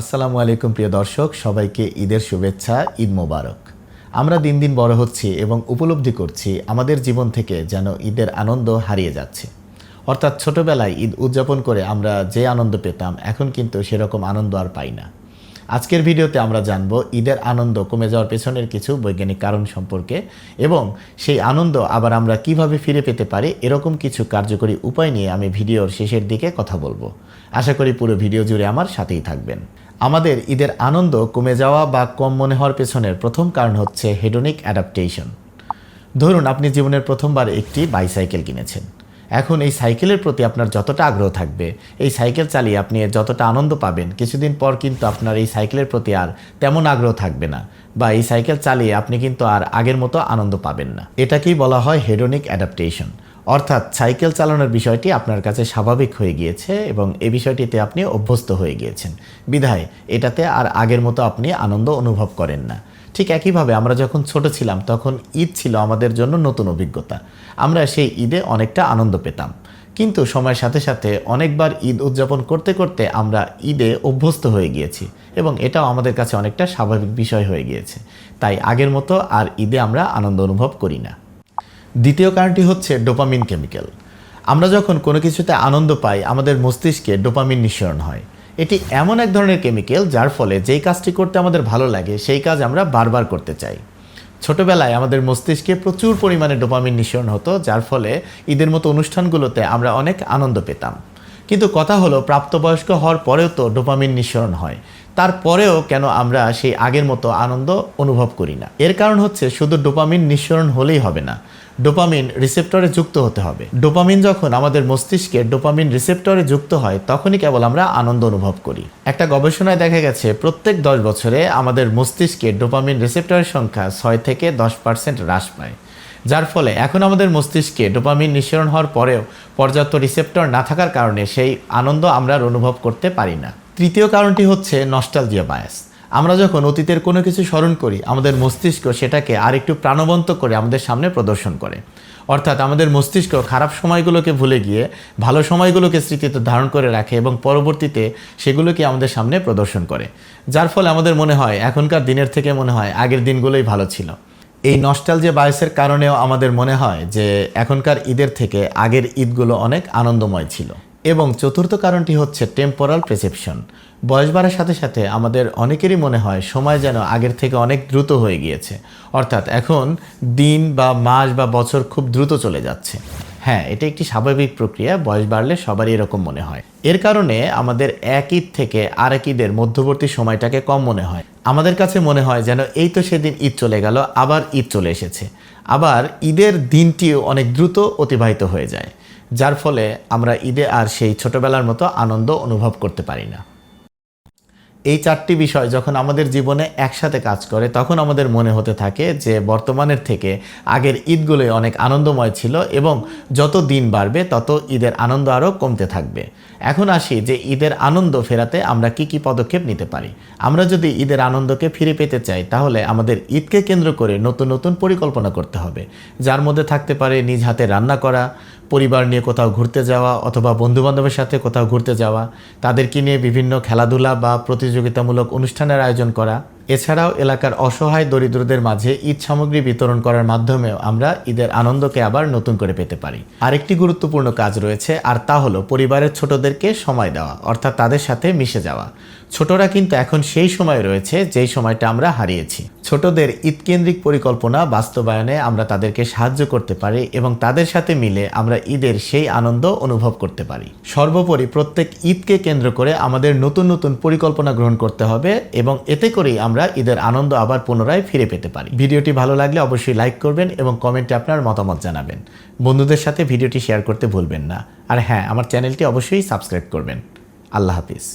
আসসালামু আলাইকুম, প্রিয় দর্শক, সবাইকে ঈদের শুভেচ্ছা, ঈদ মোবারক। আমরা দিন দিন বড় হচ্ছি এবং উপলব্ধি করছি আমাদের জীবন থেকে যেন ঈদের আনন্দ হারিয়ে যাচ্ছে। অর্থাৎ ছোটবেলায় ঈদ উদযাপন করে আমরা যে আনন্দ পেতাম, এখন কিন্তু সেরকম আনন্দ আর পাই না। আজকের ভিডিওতে আমরা জানব ঈদের আনন্দ কমে যাওয়ার পেছনের কিছু বৈজ্ঞানিক কারণ সম্পর্কে এবং সেই আনন্দ আবার আমরা কীভাবে ফিরে পেতে পারি, এরকম কিছু কার্যকরী উপায় নিয়ে আমি ভিডিওর শেষের দিকে কথা বলব। আশা করি পুরো ভিডিও জুড়ে আমার সাথেই থাকবেন। আমাদের ঈদের আনন্দ কমে যাওয়া বা কম মনে হওয়ার পেছনের প্রথম কারণ হচ্ছে হেডোনিক অ্যাডাপ্টেশন ধরুন, আপনি জীবনের প্রথমবার একটি বাইসাইকেল কিনেছেন। এখন এই সাইকেলের প্রতি আপনার যতটা আগ্রহ থাকবে, এই সাইকেল চালিয়ে আপনি যতটা আনন্দ পাবেন, কিছুদিন পর কিন্তু আপনার এই সাইকেলের প্রতি আর তেমন আগ্রহ থাকবে না বা এই সাইকেল চালিয়ে আপনি কিন্তু আর আগের মতো আনন্দ পাবেন না। এটাকেই বলা হয় হেডোনিক অ্যাডাপ্টেশন অর্থাৎ সাইকেল চালানোর বিষয়টি আপনার কাছে স্বাভাবিক হয়ে গিয়েছে এবং এ বিষয়টিতে আপনি অভ্যস্ত হয়ে গিয়েছেন। বিধায় এটাতে আর আগের মতো আপনি আনন্দ অনুভব করেন না। ঠিক একইভাবে আমরা যখন ছোট ছিলাম তখন ঈদ ছিল আমাদের জন্য নতুন অভিজ্ঞতা। আমরা সেই ঈদে অনেকটা আনন্দ পেতাম। কিন্তু সময়ের সাথে সাথে অনেকবার ঈদ উদযাপন করতে করতে আমরা ঈদে অভ্যস্ত হয়ে গিয়েছি এবং এটাও আমাদের কাছে অনেকটা স্বাভাবিক বিষয় হয়ে গিয়েছে। তাই আগের মতো আর ঈদে আমরা আনন্দ অনুভব করি না। দ্বিতীয় কারণটি হচ্ছে ডোপামিন কেমিক্যাল। আমরা যখন কোনো কিছুতে আনন্দ পাই, আমাদের মস্তিষ্কে ডোপামিন নিঃসরণ হয়। এটি এমন এক ধরনের কেমিক্যাল যার ফলে যেই কাজটি করতে আমাদের ভালো লাগে, সেই কাজ আমরা বারবার করতে চাই। ছোটবেলায় আমাদের মস্তিষ্কে প্রচুর পরিমাণে ডোপামিন নিঃসরণ হতো, যার ফলে ঈদের মতো অনুষ্ঠানগুলোতে আমরা অনেক আনন্দ পেতাম। কিন্তু কথা হলো, প্রাপ্তবয়স্ক হওয়ার পরেও তো ডোপামিন নিঃসরণ হয়। তারপরেও কেন আমরা সেই আগের মতো আনন্দ অনুভব করি না? এর কারণ হচ্ছে শুধু ডোপামিন নিঃসরণ হলেই হবে না। ডোপামিন রিসেপ্টরে যুক্ত হতে হবে। ডোপামিন যখন আমাদের মস্তিষ্কে ডোপামিন রিসেপ্টরে যুক্ত হয়, তখনই কেবল আমরা আনন্দ অনুভব করি। একটা গবেষণায় দেখা গেছে, প্রত্যেক দশ বছরে আমাদের মস্তিষ্কে ডোপামিন রিসেপ্টরের সংখ্যা ছয় থেকে দশ পার্সেন্ট হ্রাস পায়। যার ফলে এখন আমাদের মস্তিষ্কে ডোপামিন নিঃসরণ হওয়ার পরেও পর্যাপ্ত রিসেপ্টর না থাকার কারণে সেই আনন্দ আমরা অনুভব করতে পারি না। তৃতীয় কারণটি হচ্ছে নস্টালজিয়া বায়াস আমরা যখন অতীতের কোনো কিছু স্মরণ করি, আমাদের মস্তিষ্ক সেটাকে আরেকটু প্রাণবন্ত করে আমাদের সামনে প্রদর্শন করে। অর্থাৎ আমাদের মস্তিষ্ক খারাপ সময়গুলোকে ভুলে গিয়ে, ভালো সময়গুলোকে স্মৃতিতে ধারণ করে রাখে এবং পরবর্তীতে সেগুলোকে আমাদের সামনে প্রদর্শন করে। যার ফলে আমাদের মনে হয়, এখনকার দিনের থেকে মনে হয় আগের দিনগুলোই ভালো ছিল। এই নস্টাল যে বায়সের কারণেও আমাদের মনে হয় যে, এখনকার ঈদের থেকে আগের ঈদগুলো অনেক আনন্দময় ছিল। এবং চতুর্থ কারণটি হচ্ছে টেম্পোরাল প্রেসেপশন বয়স বাড়ার সাথে সাথে আমাদের অনেকেরই মনে হয় সময় যেন আগের থেকে অনেক দ্রুত হয়ে গিয়েছে। অর্থাৎ এখন দিন বা মাস বা বছর খুব দ্রুত চলে যাচ্ছে। হ্যাঁ এটা একটি স্বাভাবিক প্রক্রিয়া, বয়স বাড়লে সবারই এরকম মনে হয়। এর কারণে আমাদের এক ঈদ থেকে আর এক ঈদের মধ্যবর্তী সময়টাকে কম মনে হয়। আমাদের কাছে মনে হয় যেন এই তো সেদিন ঈদ চলে গেল, আবার ঈদ চলে এসেছে। আবার ঈদের দিনটিও অনেক দ্রুত অতিবাহিত হয়ে যায়। যার ফলে আমরা ঈদে আর সেই ছোটবেলার মতো আনন্দ অনুভব করতে পারি না। এই চারটি বিষয় যখন আমাদের জীবনে একসাথে কাজ করে, তখন আমাদের মনে হতে থাকে যে বর্তমানের থেকে আগের ঈদগুলোই অনেক আনন্দময় ছিল এবং যত দিন বাড়বে, তত ঈদের আনন্দ আরও কমতে থাকবে। এখন আসি যে ঈদের আনন্দ ফেরাতে আমরা কি কি পদক্ষেপ নিতে পারি। আমরা যদি ঈদের আনন্দকে ফিরে পেতে চাই, তাহলে আমাদের ঈদকে কেন্দ্র করে নতুন নতুন পরিকল্পনা করতে হবে। যার মধ্যে থাকতে পারে নিজ হাতে রান্না করা পরিবার নিয়ে কোথাও ঘুরতে যাওয়া অথবা বন্ধুবান্ধবের সাথে কোথাও ঘুরতে যাওয়া, তাদেরকে নিয়ে বিভিন্ন খেলাধুলা বা প্রতিযোগিতামূলক অনুষ্ঠানের আয়োজন করা এছাড়াও এলাকার অসহায় দরিদ্রদের মাঝে ঈদ সামগ্রী বিতরণ করার মাধ্যমেও আমরা ঈদের আনন্দকে আবার নতুন করে পেতে পারি। আরেকটি গুরুত্বপূর্ণ কাজ রয়েছে, আর তা হলো পরিবারের ছোটদেরকে সময় দেওয়া, অর্থাৎ তাদের সাথে মিশে যাওয়া। ছোটরা কিন্তু এখন সেই সময় রয়েছে যেই সময়টা আমরা হারিয়েছি। ছোটদের ঈদকেন্দ্রিক পরিকল্পনা বাস্তবায়নে আমরা তাদেরকে সাহায্য করতে পারি এবং তাদের সাথে মিলে আমরা ঈদের সেই আনন্দ অনুভব করতে পারি। সর্বোপরি প্রত্যেক ঈদকে কেন্দ্র করে আমাদের নতুন নতুন পরিকল্পনা গ্রহণ করতে হবে এবং এতে করেই আমরা ঈদের আনন্দ আবার পুনরায় ফিরে পেতে পারি। ভিডিওটি ভালো লাগলে অবশ্যই লাইক করবেন এবং কমেন্টে আপনার মতামত জানাবেন। বন্ধুদের সাথে ভিডিওটি শেয়ার করতে ভুলবেন না। আর হ্যাঁ আমার চ্যানেলটি অবশ্যই সাবস্ক্রাইব করবেন। আল্লাহ হাফিজ।